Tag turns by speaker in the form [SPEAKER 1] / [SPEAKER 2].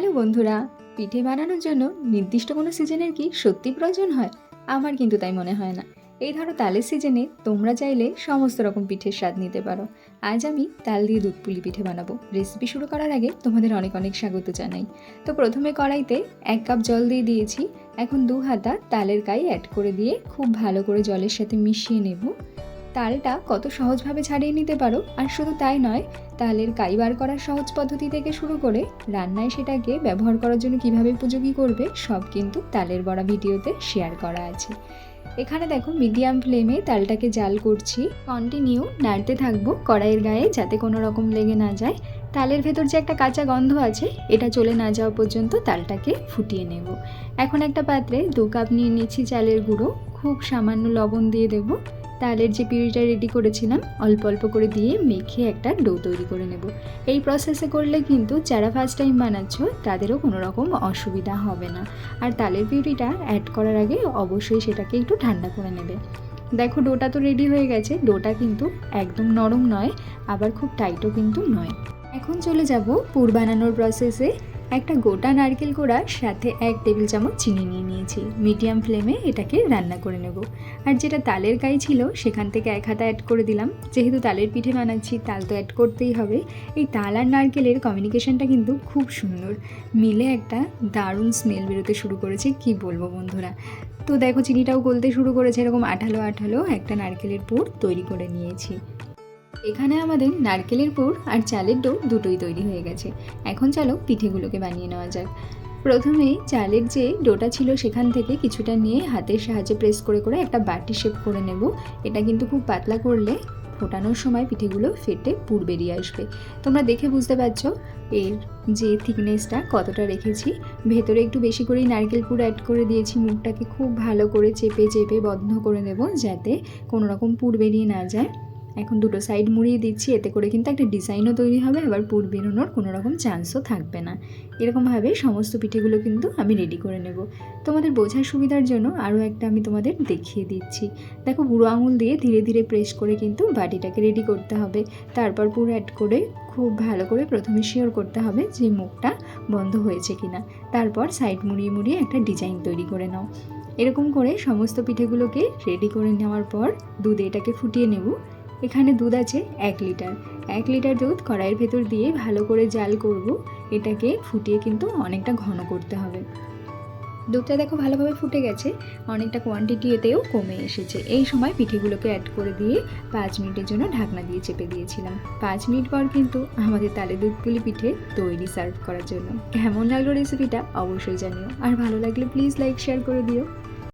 [SPEAKER 1] Hello বন্ধুরা, পিঠে বানানোর জন্য নির্দিষ্ট কোনো সিজনের কি সত্যি প্রয়োজন হয়? আমার কিন্তু তাই মনে হয় না। এই ধরো তালের সিজনে তোমরা চাইলে সমস্ত রকম পিঠের স্বাদ নিতে পারো। আজ আমি তাল দিয়ে দুধ পুলি পিঠে বানাবো। রেসিপি শুরু করার আগে তোমাদের অনেক অনেক স্বাগত জানাই। তো প্রথমে কড়াইতে এক কাপ জল দিয়ে দিয়েছি। এখন দু হাতা তালের কাই অ্যাড করে দিয়ে খুব ভালো করে জলের সাথে মিশিয়ে নেব। তালটা কত সহজভাবে ছাড়িয়ে নিতে পারো? আর শুধু তাই নয়, তালের কাই বার করার সহজ পদ্ধতি থেকে শুরু করে রান্নায় সেটাকে ব্যবহার করার জন্য কীভাবে উপযোগী করবে, সব কিন্তু তালের বড়া ভিডিওতে শেয়ার করা আছে। এখানে দেখো মিডিয়াম ফ্লেমে তালটাকে জাল করছি। কন্টিনিউ নাড়তে থাকব কড়াইয়ের গায়ে যাতে কোনো রকম লেগে না যায়। তালের ভেতর যে একটা কাঁচা গন্ধ আছে, এটা চলে না যাওয়া পর্যন্ত তালটাকে ফুটিয়ে নেব। এখন একটা পাত্রে দু কাপ নিয়ে নিচ্ছি চালের গুঁড়ো। খুব সামান্য লবণ দিয়ে দেবো। তালের যে পিউরিটা রেডি করেছিলাম, অল্প অল্প করে দিয়ে মেখে একটা ডো তৈরি করে নেব। এই প্রসেসে করলে কিন্তু যারা ফার্স্ট টাইম বানাচ্ছ, তাদেরও কোনো রকম অসুবিধা হবে না। আর তালের পিউরিটা অ্যাড করার আগে অবশ্যই সেটাকে একটু ঠান্ডা করে নেবে। দেখো ডোটা তো রেডি হয়ে গেছে ডোটা কিন্তু একদম নরম নয়, আবার খুব টাইটও কিন্তু নয়। এখন চলে যাব পুর বানানোর প্রসেসে একটা গোটা নারকেল কোড়ার সাথে এক টেবিল চামচ চিনি নিয়ে নিয়েছি। মিডিয়াম ফ্লেমে এটাকে রান্না করে নেব। আর যেটা তালের গাই ছিল, সেখান থেকে এক হাতা অ্যাড করে দিলাম। যেহেতু তালের পিঠে বানাচ্ছি, তাল তো অ্যাড করতেই হবে। এই তাল আর নারকেলের কমিউনিকেশনটা কিন্তু খুব সুন্দর। মিলে একটা দারুণ স্মেল বেরোতে শুরু করেছে, কি বলব বন্ধুরা? তো দেখো, চিনিটাও গলতে শুরু করেছে। এরকম আঠালো আঠালো একটা নারকেলের পুর তৈরি করে নিয়েছি। এখানে আমাদের নারকেলের পুর আর চালের ডো দুটোই তৈরি হয়ে গেছে। এখন চলো পিঠেগুলোকে বানিয়ে নেওয়া যাক। প্রথমেই চালের যে ডোটা ছিল সেখান থেকে কিছুটা নিয়ে হাতের সাহায্যে প্রেস করে করে একটা বাটি শেপ করে নেব। এটা কিন্তু খুব পাতলা করলে ফোটানোর সময় পিঠেগুলো ফেটে পুর বেরিয়ে আসবে। তোমরা দেখে বুঝতে পারছ এর যে থিকনেসটা কতটা রেখেছি। ভেতরে একটু বেশি করেই নারকেল পুর অ্যাড করে দিয়েছি। মুখটাকে খুব ভালো করে চেপে চেপে বন্ধ করে নেব যাতে কোনো রকম পুর বেরিয়ে না যায়। এখন দুটো সাইড মুড়িয়ে দিচ্ছি, এতে করে কিন্তু একটা ডিজাইনও তৈরি হবে, আবার পুর বেরোনোর কোনো রকম চান্সও থাকবে না। এরকমভাবে সমস্ত পিঠেগুলো কিন্তু আমি রেডি করে নেব। তোমাদের বোঝার সুবিধার জন্য আরও একটা আমি তোমাদের দেখিয়ে দিচ্ছি। দেখো বুড়ো আঙুল দিয়ে ধীরে ধীরে প্রেস করে কিন্তু বাটিটাকে রেডি করতে হবে। তারপর পুর অ্যাড করে খুব ভালো করে প্রথমে শিওর করতে হবে যে মুখটা বন্ধ হয়েছে কিনা। তারপর সাইড মুড়িয়ে মুড়িয়ে একটা ডিজাইন তৈরি করে নাও। এরকম করে সমস্ত পিঠেগুলোকে রেডি করে নেওয়ার পর দুধে এটাকে ফুটিয়ে নেব। এখানে দুধ আছে এক লিটার। এক লিটার দুধ কড়াইয়ের ভেতর দিয়ে ভালো করে জাল করব। এটাকে ফুটিয়ে কিন্তু অনেকটা ঘন করতে হবে। দুধটা দেখো ভালোভাবে ফুটে গেছে। অনেকটা কোয়ান্টিটি এতেও কমে এসেছে। এই সময় পিঠেগুলোকে অ্যাড করে দিয়ে পাঁচ মিনিটের জন্য ঢাকনা দিয়ে চেপে দিয়েছিলাম। পাঁচ মিনিট পর কিন্তু আমাদের তালে দুধগুলি পিঠে তৈরি সার্ভ করার জন্য। কেমন লাগল রেসিপিটা অবশ্যই জানিও। আর ভালো লাগলে প্লিজ লাইক শেয়ার করে দিও।